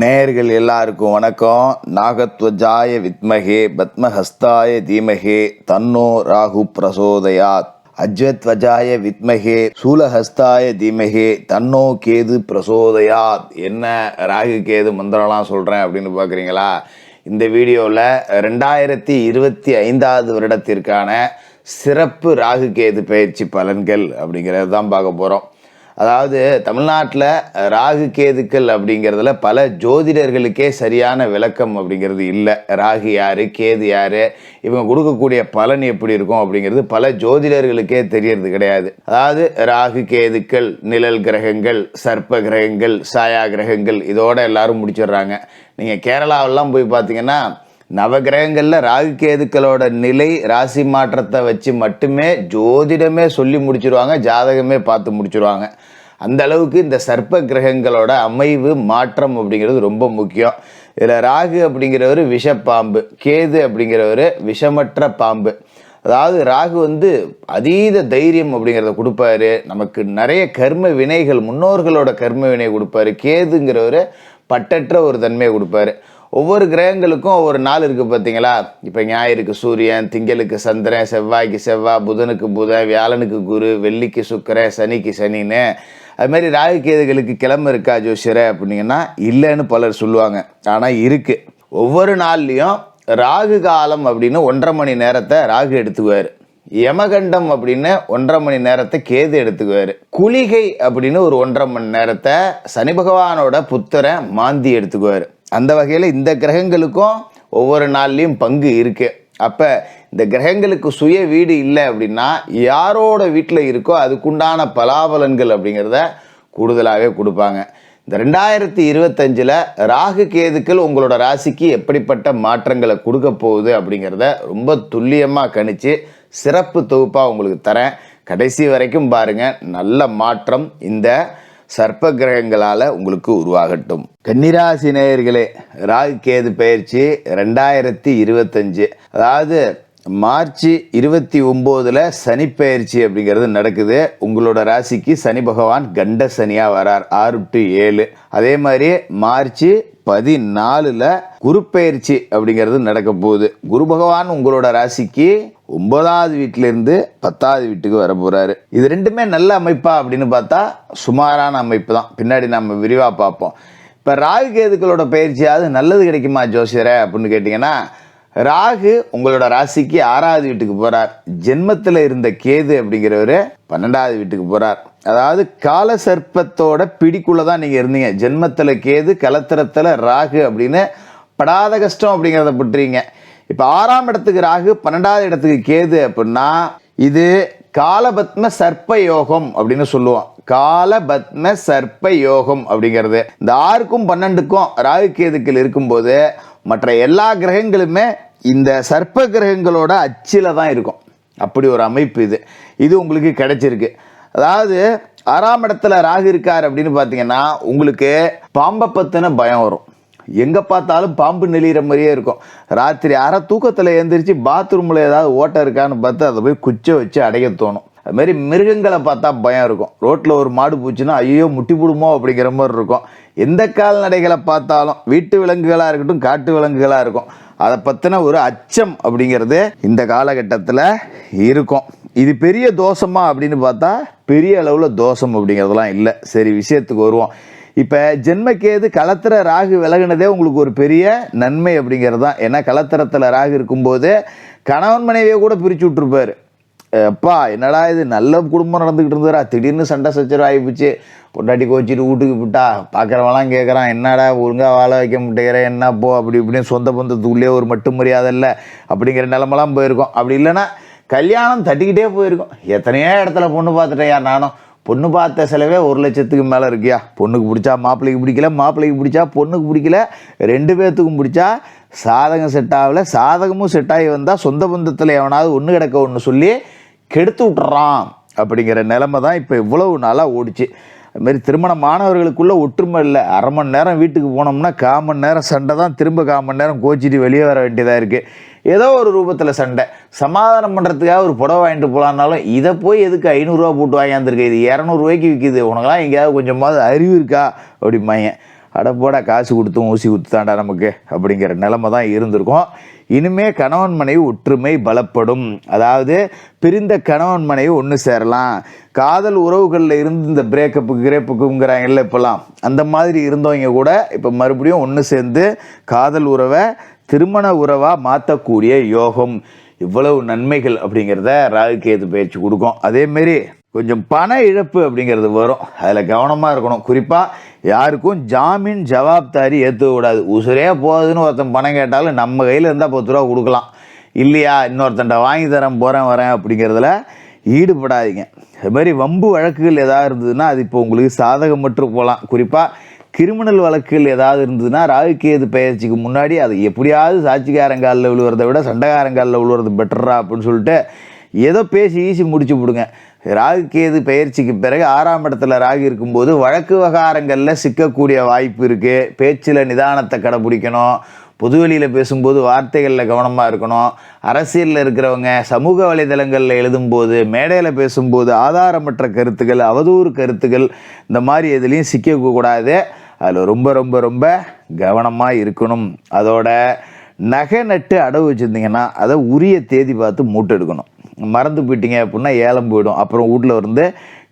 நேயர்கள் எல்லாருக்கும் வணக்கம். நாகத்வஜாய வித்மகே பத்மஹஸ்தாய தீமகே தன்னோ ராகு பிரசோதயாத். அஜ்வத்வஜாய வித்மகே சூலஹஸ்தாய தீமகே தன்னோ கேது பிரசோதயாத். என்ன ராகு கேது மந்திரம்லாம் சொல்கிறேன் அப்படின்னு பார்க்குறீங்களா இந்த வீடியோவில் ரெண்டாயிரத்தி இருபத்தி ஐந்தாவது வருடத்திற்கான சிறப்பு ராகு கேது பயிற்சி பலன்கள் அப்படிங்கிறது தான் பார்க்க போகிறோம் அதாவது தமிழ்நாட்டில் ராகு கேதுக்கள் அப்படிங்கிறதுல பல ஜோதிடர்களுக்கே சரியான விளக்கம் அப்படிங்கிறது இல்லை. ராகு யார் கேது யார் இவங்க கொடுக்கக்கூடிய பலன் எப்படி இருக்கும் அப்படிங்கிறது பல ஜோதிடர்களுக்கே தெரியறது கிடையாது. அதாவது ராகு கேதுக்கள் நிழல் கிரகங்கள் சர்ப்ப கிரகங்கள் சாயா கிரகங்கள் இதோட எல்லாரும் முடிச்சிடுறாங்க. நீங்கள் கேரளாவெல்லாம் போய் பார்த்தீங்கன்னா நவகிரகங்களில் ராகு கேதுக்களோட நிலை ராசி மாற்றத்தை வச்சு மட்டுமே ஜோதிடமே சொல்லி முடிச்சிருவாங்க ஜாதகமே பார்த்து முடிச்சிருவாங்க. அந்த அளவுக்கு இந்த சர்ப்ப கிரகங்களோட அமைவு மாற்றம் அப்படிங்கிறது ரொம்ப முக்கியம். இதில் ராகு அப்படிங்கிறவர் விஷப்பாம்பு கேது அப்படிங்கிறவர் விஷமற்ற பாம்பு. அதாவது ராகு வந்து அதீத தைரியம் அப்படிங்கிறத கொடுப்பாரு. நமக்கு நிறைய கர்ம வினைகள் முன்னோர்களோட கர்ம வினை கொடுப்பாரு. கேதுங்கிறவர் பட்டற்ற ஒரு தன்மையை கொடுப்பாரு. ஒவ்வொரு கிரகங்களுக்கும் ஒவ்வொரு நாள் இருக்குது பார்த்தீங்களா? இப்போ ஞாயிறுக்கு சூரியன் திங்களுக்கு சந்திரன் செவ்வாய்க்கு செவ்வாய் புதனுக்கு புதன் வியாழனுக்கு குரு வெள்ளிக்கு சுக்கரன் சனிக்கு சனின்னு. அது மாதிரி ராகு கேதுகளுக்கு கிழமை இருக்கா ஜோசியரை அப்படிங்கன்னா இல்லைன்னு பலர் சொல்லுவாங்க. ஆனால் இருக்குது ஒவ்வொரு நாள்லேயும் ராகு காலம் அப்படின்னு ஒன்றரை மணி நேரத்தை ராகு எடுத்துக்குவார். யமகண்டம் அப்படின்னு ஒன்றரை மணி நேரத்தை கேது எடுத்துக்குவார். குளிகை அப்படின்னு ஒரு ஒன்றரை மணி நேரத்தை சனி பகவானோட புத்தரை மாந்தி எடுத்துக்குவார். அந்த வகையில் இந்த கிரகங்களுக்கும் ஒவ்வொரு நாள்லேயும் பங்கு இருக்குது அப்போ இந்த கிரகங்களுக்கு சுய வீடு இல்லை அப்படின்னா யாரோட வீட்டில் இருக்கோ அதுக்குண்டான பலாபலன்கள் அப்படிங்கிறத கூடுதலாகவே கொடுப்பாங்க. இந்த ரெண்டாயிரத்தி இருபத்தஞ்சில் ராகு கேதுக்கள் உங்களோட ராசிக்கு எப்படிப்பட்ட மாற்றங்களை கொடுக்க போகுது அப்படிங்கிறத ரொம்ப துல்லியமாக கணிச்சு சிறப்பு தொகுப்பாக உங்களுக்கு தரேன். கடைசி வரைக்கும் பாருங்கள் நல்ல மாற்றம். இந்த சர்ப்ப கிரகங்களால் உங்களுக்கு உருவாகட்டும். கன்னிராசி நேயர்களே ராகு கேது பயிற்சி ரெண்டாயிரத்தி இருபத்தஞ்சு. அதாவது மார்ச் இருபத்தி ஒம்போதில் சனி பயிற்சி அப்படிங்கிறது நடக்குது. உங்களோட ராசிக்கு சனி பகவான் கண்ட சனியாக வரார் ஆறு டு ஏழு. அதே மாதிரி மார்ச் பதினாலில் குரு பயிற்சி அப்படிங்கிறது நடக்க போகுது. குரு பகவான் உங்களோட ராசிக்கு ஒன்பதாவது வீட்டிலேருந்து பத்தாவது வீட்டுக்கு வர போகிறாரு இது ரெண்டுமே நல்ல அமைப்பா அப்படின்னு பார்த்தா சுமாரான அமைப்பு தான். பின்னாடி நம்ம விரிவாக பார்ப்போம். இப்போ ராகு கேதுக்களோட பயிற்சியாவது நல்லது கிடைக்குமா ஜோசியரை அப்படின்னு கேட்டிங்கன்னா ராகு உங்களோட ராசிக்கு ஆறாவது வீட்டுக்கு போகிறார் ஜென்மத்தில் இருந்த கேது அப்படிங்கிறவர் பன்னெண்டாவது வீட்டுக்கு போகிறார் அதாவது கால சர்ப்பத்தோட பிடிக்குள்ளே தான் நீங்கள் இருந்தீங்க. ஜென்மத்தில் கேது கலத்திரத்தில் ராகு அப்படின்னு படாத கஷ்டம் அப்படிங்கிறத புட்டுறீங்க. இப்போ ஆறாம் இடத்துக்கு ராகு பன்னெண்டாவது இடத்துக்கு கேது அப்படின்னா இது காலபத்ம சர்ப்ப யோகம் அப்படின்னு சொல்லுவோம். காலபத்ம சர்ப்ப யோகம் அப்படிங்கிறது. இந்த ஆறுக்கும் பன்னெண்டுக்கும் ராகு கேதுக்கள் இருக்கும்போது மற்ற எல்லா கிரகங்களுமே இந்த சர்ப்ப கிரகங்களோட அச்சில தான் இருக்கும். அப்படி ஒரு அமைப்பு இது. இது உங்களுக்கு கிடைச்சிருக்கு. அதாவது ஆறாம் இடத்துல ராகு இருக்கார் அப்படின்னு பார்த்தீங்கன்னா உங்களுக்கு பாம்பை பற்றின பயம் வரும். எங்கே பார்த்தாலும் பாம்பு நெளிகிற மாதிரியே இருக்கும். ராத்திரி அரை தூக்கத்தில் எழுந்திரிச்சு பாத்ரூமில் ஏதாவது ஓட்டை இருக்கான்னு பார்த்து அதை போய் குச்சை வச்சு அடைய தோணும். அதுமாரி மிருகங்களை பார்த்தா பயம் இருக்கும். ரோட்டில் ஒரு மாடு பூச்சுன்னா ஐயோ முட்டி போடுமோ? அப்படிங்கிற மாதிரி இருக்கும். எந்த கால்நடைகளை பார்த்தாலும் வீட்டு விலங்குகளாக இருக்கட்டும் காட்டு விலங்குகளாக இருக்கும். அதை பற்றின ஒரு அச்சம் அப்படிங்கிறது இந்த காலகட்டத்தில் இருக்கும். இது பெரிய தோஷமா அப்படின்னு பார்த்தா பெரிய அளவில் தோஷம் அப்படிங்கிறதுலாம் இல்லை. சரி விஷயத்துக்கு வருவோம். இப்போ ஜென்மக்கேது கலத்திர ராகு விலகினதே உங்களுக்கு ஒரு பெரிய நன்மை அப்படிங்கிறது தான். ஏன்னா கலத்திரத்தில் ராகு இருக்கும்போது கணவன் மனைவியை கூட பிரித்து விட்ருப்பார் அப்பா என்னடா இது? நல்ல குடும்பம் நடந்துக்கிட்டு இருந்தா திடீர்னு சண்டை சச்சரவு ஆகிப்போச்சு பொண்டாட்டி கோச்சிட்டு வீட்டுக்கு விட்டா பார்க்குறவெல்லாம் கேட்குறான் என்னடா ஒழுங்காக வாழ வைக்க மாட்டேங்கிற என்ன போ அப்படி இப்படின்னு சொந்த பந்தத்துக்குள்ளேயே ஒரு மட்டும் மரியாதை இல்லை. அப்படிங்கிற நிலமெல்லாம் போயிருக்கோம். அப்படி இல்லைன்னா கல்யாணம் தட்டிக்கிட்டே போயிருக்கோம். எத்தனையோ இடத்துல பொண்ணு பார்த்துட்டேயா நானும். பொண்ணு பார்த்த செலவே ஒரு லட்சத்துக்கு மேலே இருக்கியா? பொண்ணுக்கு பிடிச்சா மாப்பிள்ளைக்கு பிடிக்கல மாப்பிள்ளைக்கு பிடிச்சா பொண்ணுக்கு பிடிக்கல ரெண்டு பேர்த்துக்கும் பிடிச்சா சாதகம் செட் ஆகல. சாதகமும் செட் ஆகி வந்தால் சொந்த பந்தத்தில் எவனாவது ஒன்று கிடக்க ஒன்று சொல்லி கெடுத்து விட்டுறான் அப்படிங்கிற நிலமை தான் இப்போ இவ்வளவு நாளாக ஓடிச்சு. அதுமாரி திருமணமானவர்களுக்குள்ள ஒற்றுமை இல்லை. அரை மணி நேரம் வீட்டுக்கு போனோம்னா கால் மணி நேரம் சண்டை தான். திரும்ப கால் மணி நேரம் கோச்சிட்டு வெளியே வர வேண்டியதாக இருக்குது ஏதோ ஒரு ரூபத்தில் சண்டை. சமாதானம் பண்ணுறதுக்காக ஒரு புடவை வாங்கிட்டு போகலான்னாலும் இதை போய் எதுக்கு ஐநூறுரூவா போட்டு வாங்கியாந்துருக்கு? இது இரநூறுவாய்க்கு விற்கிது உனக்கெல்லாம் எங்கேயாவது கொஞ்சமாவது அறிவு இருக்கா? அப்படிம்பாங்க. அட போடா காசு கொடுத்தும் ஊசி குத்துதாண்டா நமக்கு அப்படிங்கிற நிலைமை தான் இருந்திருக்கும். இனிமே கணவன் மனைவி ஒற்றுமை பலப்படும். அதாவது பிரிந்த கணவன் மனைவி ஒன்று சேரலாம். காதல் உறவுகளில் இருந்து இந்த பிரேக்கப்பு கிரேப்புக்குங்கிறாங்கல்ல இப்போல்லாம். அந்த மாதிரி இருந்தவங்க கூட இப்போ மறுபடியும் ஒன்று சேர்ந்து காதல் உறவை திருமண உறவாக மாற்றக்கூடிய யோகம் இவ்வளவு நன்மைகள் அப்படிங்கிறத ராகுகேது பயிற்சி கொடுக்கும். அதேமாரி கொஞ்சம் பண இழப்பு அப்படிங்கிறது வரும். அதில் கவனமாக இருக்கணும். குறிப்பாக யாருக்கும் ஜாமீன் ஜவாப்தாரி ஏற்றுக்க கூடாது. உசுரே போகுதுன்னு ஒருத்தன் பணம் கேட்டாலும் நம்ம கையில் இருந்தால் பத்து ரூபா கொடுக்கலாம். இல்லையா இன்னொருத்தன்ட்ட வாங்கி தரேன் போகிறேன் வரேன் அப்படிங்கிறதுல ஈடுபடாதீங்க. அது மாதிரி வம்பு வழக்குகள் எதாவது இருந்ததுன்னா அது இப்போ உங்களுக்கு சாதகம் மட்டும் போகலாம். குறிப்பாக கிரிமினல் வழக்குகள் ஏதாவது இருந்ததுன்னா ராகுகேது பயிற்சிக்கு முன்னாடி அது எப்படியாவது சாட்சிக்காரங்காலில் விழுவுறதை விட சண்டைக்காரங்காலில் விழுவுறது பெட்டரா அப்படின்னு சொல்லிட்டு ஏதோ பேசி ஈசி முடிச்சு விடுங்க. ராகு கேது பயிற்சிக்கு பிறகு ஆறாம் இடத்துல ராகு இருக்கும்போது வழக்கு விவகாரங்களில் சிக்கக்கூடிய வாய்ப்பு இருக்குது பேச்சில் நிதானத்தை கடைபிடிக்கணும். பொதுவெளியில் பேசும்போது வார்த்தைகளில் கவனமாக இருக்கணும். அரசியலில் இருக்கிறவங்க சமூக வலைதளங்களில் எழுதும்போது மேடையில் பேசும்போது ஆதாரமற்ற கருத்துக்கள் அவதூறு கருத்துக்கள் இந்த மாதிரி எதுலேயும் சிக்கக்கூடாது அதில் ரொம்ப ரொம்ப ரொம்ப கவனமாக இருக்கணும். அதோட நகை நட்டு அடவு வச்சுருந்தீங்கன்னா அதை உரிய தேதி பார்த்து மூட்டெடுக்கணும் மறந்து போயிட்டீங்க அப்படின்னா ஏலம் போயிடும். அப்புறம் வீட்டில் வந்து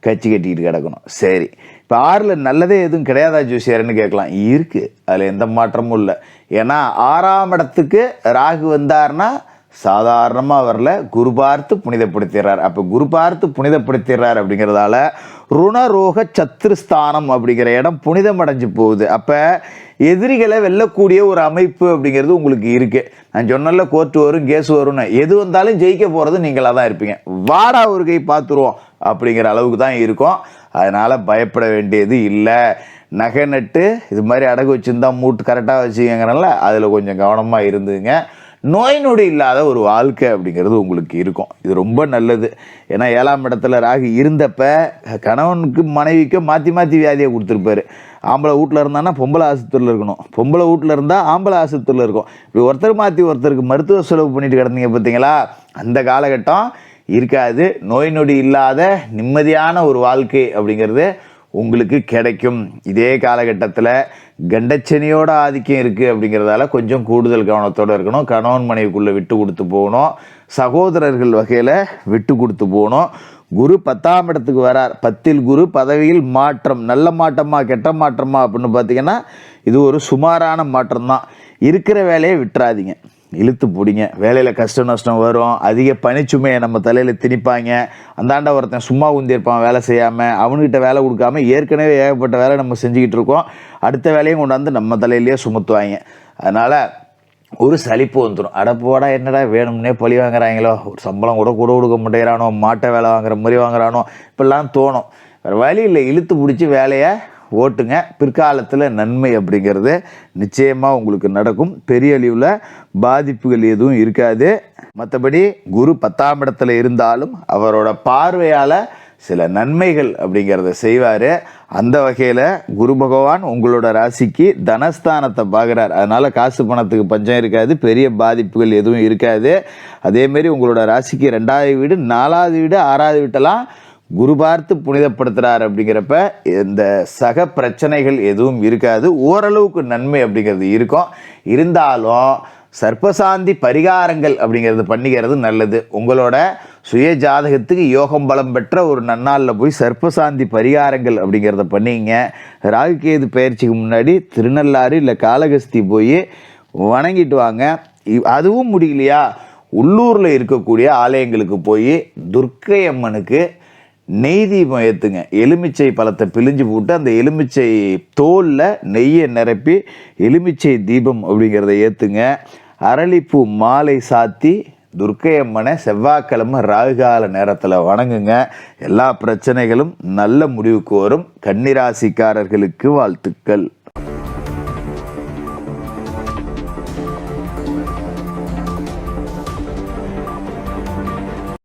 கச்சி கட்டிக்கிட்டு கிடக்கணும். சரி. இப்போ ஆறில் நல்லதே எதுவும் கிடையாதா ஜோசியாருன்னு கேட்கலாம். இருக்குது அதில் எந்த மாற்றமும் இல்லை. ஏன்னா ஆறாம் இடத்துக்கு ராகு வந்தார்னா சாதாரணமாக வரல. குரு பார்த்து புனிதப்படுத்திடுறார். அப்போ குரு பார்த்து புனிதப்படுத்திடுறார் அப்படிங்கிறதால ருணரோக சத்துருஸ்தானம் அப்படிங்கிற இடம் புனிதம் அடைஞ்சு போகுது. அப்போ எதிரிகளை வெல்லக்கூடிய ஒரு அமைப்பு அப்படிங்கிறது உங்களுக்கு இருக்கு. நான் சொன்னல கோர்ட்டு வரும் கேஸ் வரும்னு. எது வந்தாலும் ஜெயிக்க போகிறது நீங்களாக தான் இருப்பீங்க. வாடா ஒரு கை பார்த்துருவோம் அப்படிங்கிற அளவுக்கு தான் இருக்கும். அதனால் பயப்பட வேண்டியது இல்லை. நகை நட்டு இது மாதிரி அடகு வச்சுருந்தா மூட்டு கரெக்டாக வச்சுக்கங்கிறனால அதில் கொஞ்சம் கவனமாக இருந்துங்க. நோய் நொடி இல்லாத ஒரு வாழ்க்கை அப்படிங்கிறது உங்களுக்கு இருக்கும். இது ரொம்ப நல்லது. ஏன்னா ஏழாம் இடத்துல ராகு இருந்தப்ப கணவனுக்கு மனைவிக்கு மாற்றி மாற்றி வியாதியை கொடுத்துருப்பாரு. ஆம்பளை வீட்டில் இருந்தான்னா பொம்பளை ஆஸ்பத்திரியில் இருக்கணும். பொம்பளை வீட்டில் இருந்தால் ஆம்பளை ஆஸ்பத்திரியில் இருக்கும். இப்படி ஒருத்தர் மாற்றி ஒருத்தருக்கு மருத்துவ செலவு பண்ணிட்டு கிடந்தீங்க பார்த்தீங்களா? அந்த காலகட்டம் இருக்காது. நோய் நொடி இல்லாத நிம்மதியான ஒரு வாழ்க்கை அப்படிங்கிறது உங்களுக்கு கிடைக்கும். இதே காலகட்டத்தில் கண்டச்சனியோட ஆதிக்கம் இருக்குது அப்படிங்கிறதால கொஞ்சம் கூடுதல் கவனத்தோடு இருக்கணும். கணவன் மனைவிக்குள்ளே விட்டு கொடுத்து போகணும். சகோதரர்கள் வகையில் விட்டு கொடுத்து போகணும். குரு பத்தாம் இடத்துக்கு வரார். பத்தில் குரு பதவியில் மாற்றம் நல்ல மாற்றமா கெட்ட மாற்றமா அப்படின்னு பார்த்தீங்கன்னா இது ஒரு சுமாரான மாற்றம் தான் இருக்கிற வேலையை விட்டுறாதீங்க. இழுத்து பிடிங்க. வேலையில் கஷ்ட நஷ்டம் வரும். அதிக பனிச்சுமையை நம்ம தலையில் திணிப்பாங்க. அந்தாண்ட ஒருத்தன் சும்மா உந்திருப்பான் வேலை செய்யாமல் அவனுக்கிட்ட வேலை கொடுக்காம ஏற்கனவே ஏகப்பட்ட வேலை நம்ம செஞ்சுக்கிட்டு இருக்கோம். அடுத்த வேலையும் கொண்டாந்து நம்ம தலையிலேயே சுமத்துவாங்க. அதனால் ஒரு சலிப்பு வந்துடும் அடப்போடா என்னடா வேணும்னே பழி வாங்குறாங்களோ? ஒரு சம்பளம் கூட கூட கொடுக்க மாட்டேங்கிறானோ? மாட்டை வேலை வாங்குற மாதிரி வாங்குறானோ? இப்படிலாம் தோணும். வேறு வழி இல்லை. இழுத்து பிடிச்சி வேலையை ஓட்டுங்க. பிற்காலத்தில் நன்மை அப்படிங்கிறது நிச்சயமாக உங்களுக்கு நடக்கும். பெரிய அளவில் பாதிப்புகள் எதுவும் இருக்காது. மற்றபடி குரு பத்தாம் இடத்துல இருந்தாலும் அவரோட பார்வையால் சில நன்மைகள் அப்படிங்கிறத செய்வார். அந்த வகையில் குரு பகவான் உங்களோட ராசிக்கு தனஸ்தானத்தை பார்க்குறார். அதனால் காசு பணத்துக்கு பஞ்சம் இருக்காது பெரிய பாதிப்புகள் எதுவும் இருக்காது. அதேமாரி உங்களோட ராசிக்கு ரெண்டாவது வீடு நாலாவது வீடு ஆறாவது வீட்டெல்லாம் குரு பார்த்து புனிதப்படுத்துகிறார் அப்படிங்கிறப்ப இந்த சக பிரச்சனைகள் எதுவும் இருக்காது. ஓரளவுக்கு நன்மை அப்படிங்கிறது இருக்கும். இருந்தாலும் சர்ப்பசாந்தி பரிகாரங்கள் அப்படிங்கிறது பண்ணிக்கிறது நல்லது. உங்களோட சுய ஜாதகத்துக்கு யோகம் பலம் பெற்ற ஒரு நன்னாளில் போய் சர்ப்பசாந்தி பரிகாரங்கள் அப்படிங்கிறத பண்ணிங்க. ராகுகேது பயிற்சிக்கு முன்னாடி திருநள்ளாறு இல்லை காளகஸ்தி போய் வணங்கிட்டு வாங்க. அதுவும் முடியலையா? உள்ளூரில் இருக்கக்கூடிய ஆலயங்களுக்கு போய் துர்க்கை அம்மனுக்கு நெய் தீபம் ஏற்றுங்க எலுமிச்சை பழத்தை பிழிஞ்சு போட்டு அந்த எலுமிச்சை தோலில் நெய்யை நிரப்பி எலுமிச்சை தீபம் அப்படிங்கிறத ஏற்றுங்க அரளிப்பூ மாலை சாத்தி துர்க்கை அம்மனை செவ்வாய்க்கிழமை ராகுகால நேரத்தில் வணங்குங்க. எல்லா பிரச்சனைகளும் நல்ல முடிவுக்கு வரும். கன்னிராசிக்காரர்களுக்கு வாழ்த்துக்கள்.